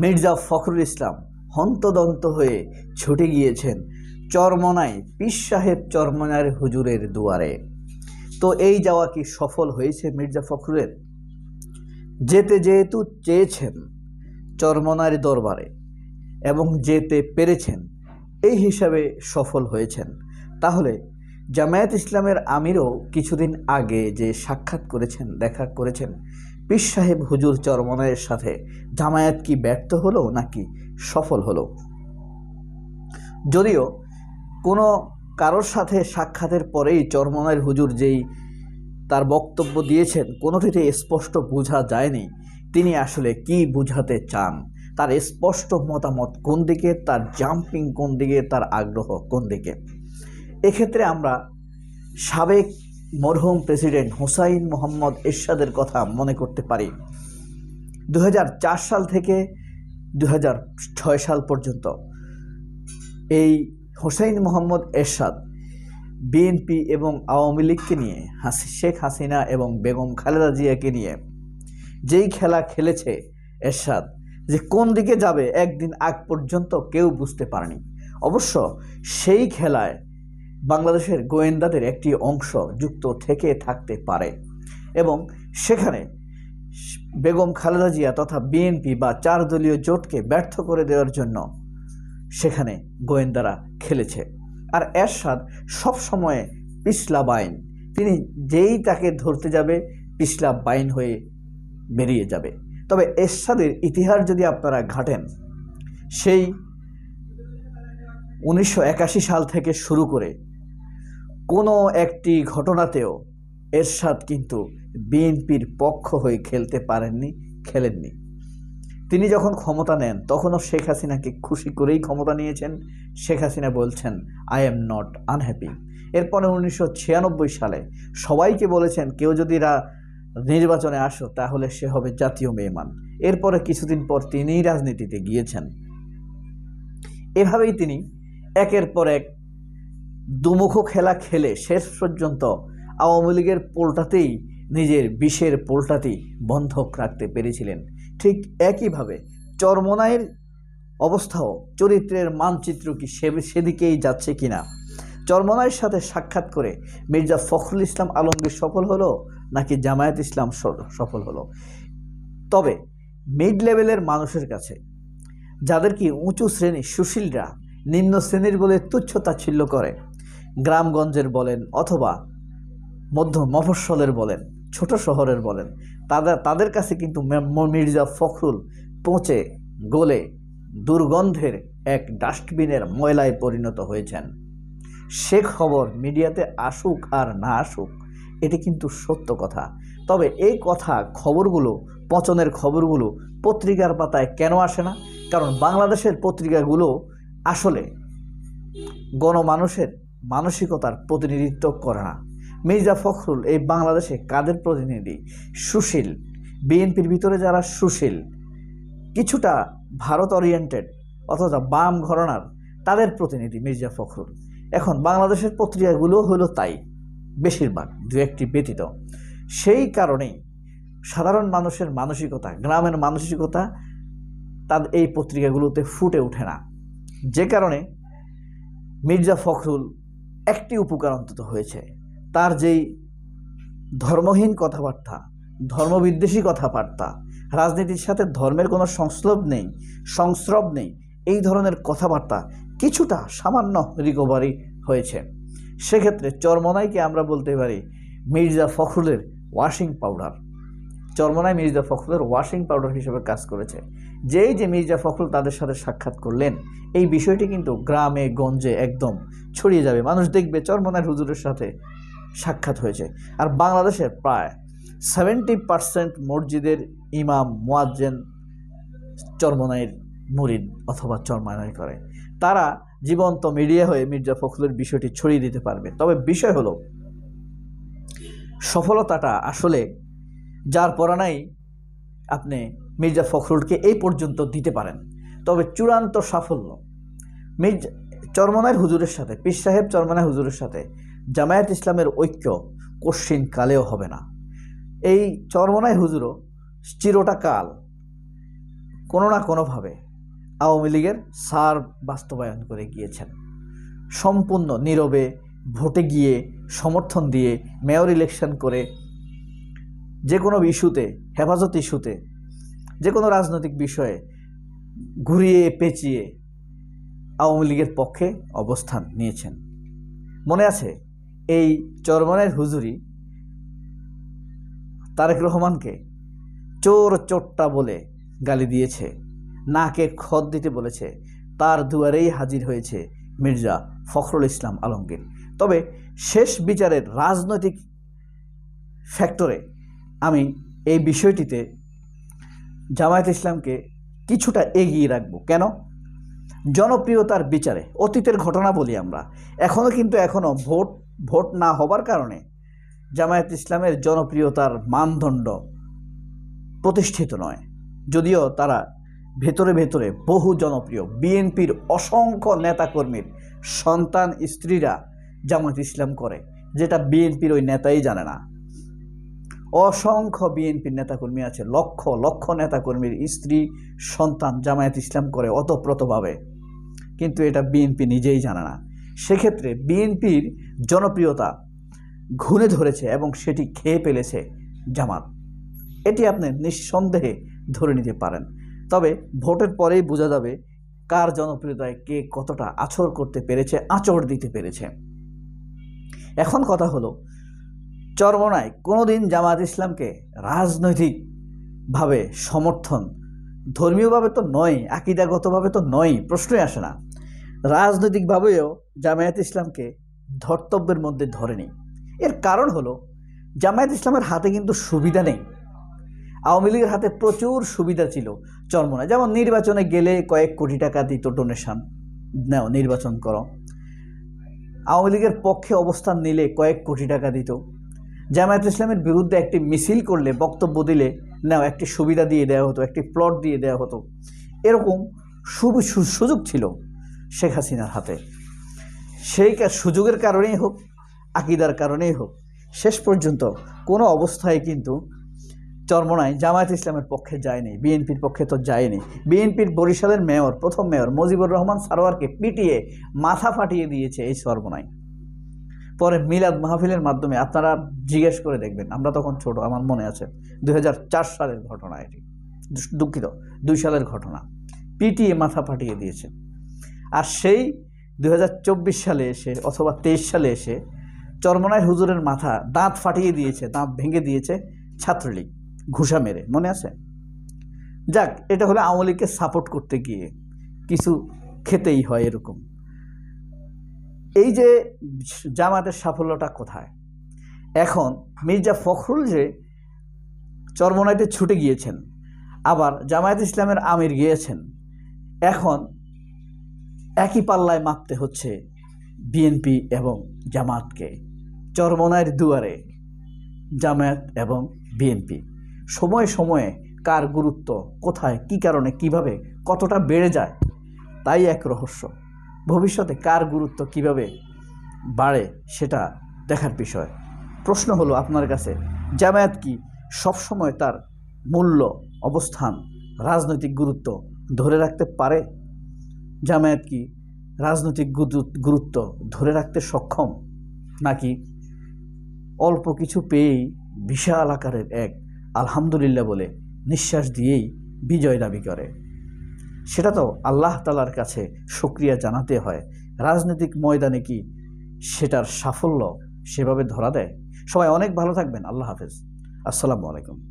মির্জা ফখরুল ইসলাম হন্তদন্ত হয়ে ছুটে গিয়েছেন চরমনায়, পীর সাহেব চরমনার হুজুরের দুয়ারে। তো এই যাওয়া কি সফল হয়েছে মির্জা ফখরুলের? যেতে যেহেতু চেয়েছেন চরমনার দরবারে এবং যেতে পেরেছেন, এই হিসাবে সফল হয়েছেন। তাহলে জামায়াত ইসলামের আমিরও কিছুদিন আগে যে সাক্ষাৎ করেছেন, দেখা করেছেন পীর সাহেব হুজুর চরমনায়ের সাথে জামায়াত কি ব্যর্থ হলো নাকি সফল হলো? যদিও কোনো কারোর সাথে সাক্ষাতের পরেই চরমনায়ের হুজুর যেই তার বক্তব্য দিয়েছেন, কোনোটিতে স্পষ্ট বোঝা যায়নি তিনি আসলে কি বুঝাতে চান, তার স্পষ্ট মতামত কোন দিকে, তার জাম্পিং কোন দিকে, তার আগ্রহ কোন দিকে। এক্ষেত্রে আমরা সাবেক মরহুম প্রেসিডেন্ট হুসাইন মোহাম্মদ এরশাদের কথা মনে করতে পারি। দু হাজার চার সাল থেকে দু হাজার ছয় সাল পর্যন্ত এই হোসাইন মোহাম্মদ এরশাদ বিএনপি এবং আওয়ামী লীগকে নিয়ে, হাসি, শেখ হাসিনা এবং বেগম খালেদা জিয়াকে নিয়ে যেই খেলা খেলেছে এরশাদ, যে কোন দিকে যাবে একদিন আগ পর্যন্ত কেউ বুঝতে পারেনি। অবশ্য সেই খেলায় বাংলাদেশের গোয়েন্দাদের একটি অংশ যুক্ত থেকে থাকতে পারে এবং সেখানে বেগম খালেদা জিয়া তথা বিএনপি বা চার দলীয় জোটকে ব্যর্থ করে দেওয়ার জন্য সেখানে গোয়েন্দারা খেলেছে। আর এরশাদ সবসময় পিছলা বাইন তিনি যেই তাকে ধরতে যাবে, পিছলা বাইন হয়ে বেরিয়ে যাবে। তবে এরশাদের ইতিহাস যদি আপনারা ঘাটেন, সেই উনিশশো একাশি সাল থেকে শুরু করে কোনো একটি ঘটনাতেও এরশাদ কিন্তু বিএনপির পক্ষ হয়ে খেলতে পারেননি, খেলেননি। তিনি যখন ক্ষমতা নেন, তখনও শেখ হাসিনাকে খুশি করেই ক্ষমতা নিয়েছেন। শেখ হাসিনা বলছেন আই এম নট আনহ্যাপি এরপরে উনিশশো ছিয়ানব্বই সালে সবাইকে বলেছেন, কেউ যদি রা, নির্বাচনে আসো, তাহলে সে হবে জাতীয় মেহমান। এরপরে কিছুদিন পর তিনিই রাজনীতিতে গিয়েছেন। এভাবেই তিনি একের পর এক দুমুখ খেলা খেলে শেষ পর্যন্ত আওয়ামী লীগের পোলটাতেই, নিজের বিষের পোলটাতেই বন্ধক রাখতে পেরেছিলেন। ঠিক একইভাবে চরমনায়ের অবস্থাও, চরিত্রের মানচিত্র কি সে, সেদিকেই যাচ্ছে কিনা চরমনায়ের সাথে সাক্ষাৎ করে মির্জা ফখরুল ইসলাম আলমগীর সফল হলো নাকি জামায়াত ইসলাম সফল হলো? তবে মিড লেভেলের মানুষের কাছে যাদের কি উঁচু শ্রেণি সুশীলরা নিম্ন শ্রেণির বলে তুচ্ছ তাচ্ছিল্য করে গ্রামগঞ্জের বলেন অথবা মধ্য মফস্বলের বলেন, ছোট শহরের বলেন তাদের তাদের কাছে কিন্তু মির্জা ফখরুল পচে গলে দুর্গন্ধের এক ডাস্টবিনের ময়লায় পরিণত হয়েছেন। সে খবর মিডিয়াতে আসুক আর না আসুক, এটি কিন্তু সত্য কথা। তবে এই কথা খবরগুলো, পচনের খবরগুলো পত্রিকার পাতায় কেন আসে না? কারণ বাংলাদেশের পত্রিকাগুলো আসলে গণমানুষের মানসিকতার প্রতিনিধিত্ব করে না। মির্জা ফখরুল এই বাংলাদেশে কাদের প্রতিনিধি? সুশীল। বিএনপির ভিতরে যারা সুশীল, কিছুটা ভারত ওরিয়েন্টেড অথবা বাম ঘরনার, তাদের প্রতিনিধি মির্জা ফখরুল। এখন বাংলাদেশের পত্রিকাগুলো হলো তাই, বেশিরভাগ দু একটি ব্যতীত। সেই কারণেই সাধারণ মানুষের মানসিকতা, গ্রামের মানসিকতা তার এই পত্রিকাগুলোতে ফুটে ওঠে না। যে কারণে মির্জা ফখরুল একটি উপকার অন্তত হয়েছে। তার যেই ধর্মহীন কথাবার্তা, ধর্মবিদ্বেষী কথাবার্তা, রাজনীতির সাথে ধর্মের কোনো সংস্রব নেই সংস্রব নেই, এই ধরনের কথাবার্তা কিছুটা সামান্য রিকভারি হয়েছে। সেক্ষেত্রে চরমনাইকে আমরা বলতে পারি মির্জা ফখরুলের ওয়াশিং পাউডার। চরমনাই মির্জা ফখরুলের ওয়াশিং পাউডার হিসেবে কাজ করেছে। যেই যে মির্জা ফখরুল তাদের সাথে সাক্ষাৎ করলেন, এই বিষয়টি কিন্তু গ্রামে, গঞ্জে একদম ছড়িয়ে যাবে। মানুষ দেখবে চরমনাইয়ের হুজুরের সাথে সাক্ষাৎ হয়েছে। আর বাংলাদেশের প্রায় সেভেন্টি পার্সেন্ট মসজিদের ইমাম, মোয়াজ্জেন চরমনাইয়ের মুরিদ অথবা চরমানাই করে। তারা জীবন্ত মিডিয়া হয়ে মির্জা ফখরুলের বিষয়টি ছড়িয়ে দিতে পারবে। তবে বিষয় হলো, সফলতাটা আসলে যার পরানাই আপনি মির্জা ফখরুলকে এই পর্যন্ত দিতে পারেন। তবে চূড়ান্ত সাফল্য, মির্জা চরমনায়ের হুজুরের সাথে, পীর সাহেব চরমনায় হুজুরের সাথে জামায়াত ইসলামের ঐক্য কশ্চিন কালেও হবে না। এই চরমনায় হুজুরও চিরটা কাল কোনো না কোনোভাবে আওয়ামী লীগের সার বাস্তবায়ন করে গিয়েছেন। সম্পূর্ণ নীরবে ভোটে গিয়ে সমর্থন দিয়ে মেয়র ইলেকশন করে যে কোনো ইস্যুতে, হেফাজত ইস্যুতে, যে কোনো রাজনৈতিক বিষয়ে ঘুরিয়ে পেঁচিয়ে আওয়ামী লীগের পক্ষে অবস্থান নিয়েছেন। মনে আছে, এই চরমনের হুজুরি তারেক রহমানকে চোর চোট্টা বলে গালি দিয়েছে, নাকে খদ দিতে বলেছে, তার দুয়ারেই হাজির হয়েছে মির্জা ফখরুল ইসলাম আলমগীর। তবে শেষ বিচারের রাজনৈতিক ফ্যাক্টরে আমি এই বিষয়টিতে জামায়াত ইসলামকে কিছুটা এগিয়ে রাখব। কেন? জনপ্রিয়তার বিচারে, অতীতের ঘটনা বলি আমরা। এখনও কিন্তু এখনও ভোট ভোট না হবার কারণে জামায়াত ইসলামের জনপ্রিয়তার মানদণ্ড প্রতিষ্ঠিত নয়। যদিও তারা ভেতরে ভেতরে বহু জনপ্রিয়, বিএনপির অসংখ্য নেতাকর্মীর সন্তান, স্ত্রীরা জামাত ইসলাম করে, যেটা বিএনপির ওই নেতাই জানে না। অসংখ্য বিএনপির নেতাকর্মী আছে, লক্ষ লক্ষ নেতাকর্মীর স্ত্রী, সন্তান জামায়াত ইসলাম করে অতপ্রতভাবে কিন্তু এটা বিএনপি নিজেই জানে না। সেক্ষেত্রে বিএনপির জনপ্রিয়তা ঘুরে ধরেছে এবং সেটি খেয়ে ফেলেছে জামাত। এটি আপনি নিঃসন্দেহে ধরে নিতে পারেন। তবে ভোটের পরেই বোঝা যাবে কার জনপ্রিয়তায় কে কতটা আচর করতে পেরেছে আচর দিতে পেরেছে। এখন কথা হলো চরমনায় কোনোদিন জামাত ইসলামকে রাজনৈতিকভাবে সমর্থন, ধর্মীয়ভাবে তো নয়, আকিদাগতভাবে তো নয়, প্রশ্নই আসে না। রাজনৈতিকভাবেও জামায়াত ইসলামকে ধর্তব্যের মধ্যে ধরেনি। এর কারণ হলো, জামায়াত ইসলামের হাতে কিন্তু সুবিধা নেই। আওয়ামী লীগের হাতে প্রচুর সুবিধা ছিল চরমনায় যেমন নির্বাচনে গেলে কয়েক কোটি টাকা দিত ডোনেশন নাও, নির্বাচন করো। আওয়ামী লীগের পক্ষে অবস্থান নিলে কয়েক কোটি টাকা দিত। জামায়াত ইসলামের বিরুদ্ধে একটি মিছিল করলে, বক্তব্য দিলে, নাও একটি সুবিধা দিয়ে দেওয়া হতো, একটি প্লট দিয়ে দেওয়া হতো। এরকম সুযোগ ছিল শেখ হাসিনার হাতে। সেই সুযোগের কারণেই হোক, আকিদার কারণেই হোক, শেষ পর্যন্ত কোনো অবস্থায় কিন্তু চরমনায় জামায়াত ইসলামের পক্ষে যায়নি, বিএনপির পক্ষে তো যায়নি। বিএনপির বরিশালের মেয়র, প্রথম মেয়র মজিবুর রহমান সারোয়ারকে পিটিয়ে মাথা ফাটিয়ে দিয়েছে এই চরমনায়। পরে মিলাদ মাহফিলের মাধ্যমে আপনারা জিজ্ঞেস করে দেখবেন। আমরা তখন ছোট, আমার মনে আছে। দু হাজার চার সালের ঘটনা এটি। দুঃখিত, দুই সালের ঘটনা। পিটিয়ে মাথা ফাটিয়ে দিয়েছে। আর সেই দু হাজার চব্বিশ সালে এসে অথবা তেইশ সালে এসে চরমনায় হুজুরের মাথা দাঁত ফাটিয়ে দিয়েছে, দাঁত ভেঙে দিয়েছে ছাত্রলীগ। ঘুষা মেরে, মনে আছে? যাক, এটা হলো আওয়ামী লীগকে সাপোর্ট করতে গিয়ে কিছু খেতেই হয় এরকম। এই যে জামাতের সাফল্যটা কোথায়? এখন মির্জা ফখরুল যে চরমনাইতে ছুটে গিয়েছেন, আবার জামায়াত ইসলামের আমির গিয়েছেন, এখন একই পাল্লায় মাপতে হচ্ছে বিএনপি এবং জামাতকে। চরমনায়ের দুয়ারে জামায়াত এবং বিএনপি। সময়ে সময়ে কার গুরুত্ব, কোথায়, কি কারণে, কীভাবে, কতটা বেড়ে যায়, তাই এক রহস্য। ভবিষ্যতে কার গুরুত্ব কীভাবে বাড়ে সেটা দেখার বিষয়। প্রশ্ন হলো আপনার কাছে, জামায়াত কি সবসময় তার মূল্য, অবস্থান, রাজনৈতিক গুরুত্ব ধরে রাখতে পারে? জামায়াত কি রাজনৈতিক গুরুত্ব ধরে রাখতে সক্ষম? নাকি অল্প কিছু পেয়েই বিশাল আকারের এক আলহামদুলিল্লাহ বলে নিঃশ্বাস দিয়েই বিজয় দাবি করে? সেটা তো আল্লাহ তালার কাছে সক্রিয়া জানাতে হয়। রাজনৈতিক ময়দানে কি সেটার সাফল্য সেভাবে ধরা দেয়? সবাই অনেক ভালো থাকবেন। আল্লাহ হাফেজ। আসসালামু আলাইকুম।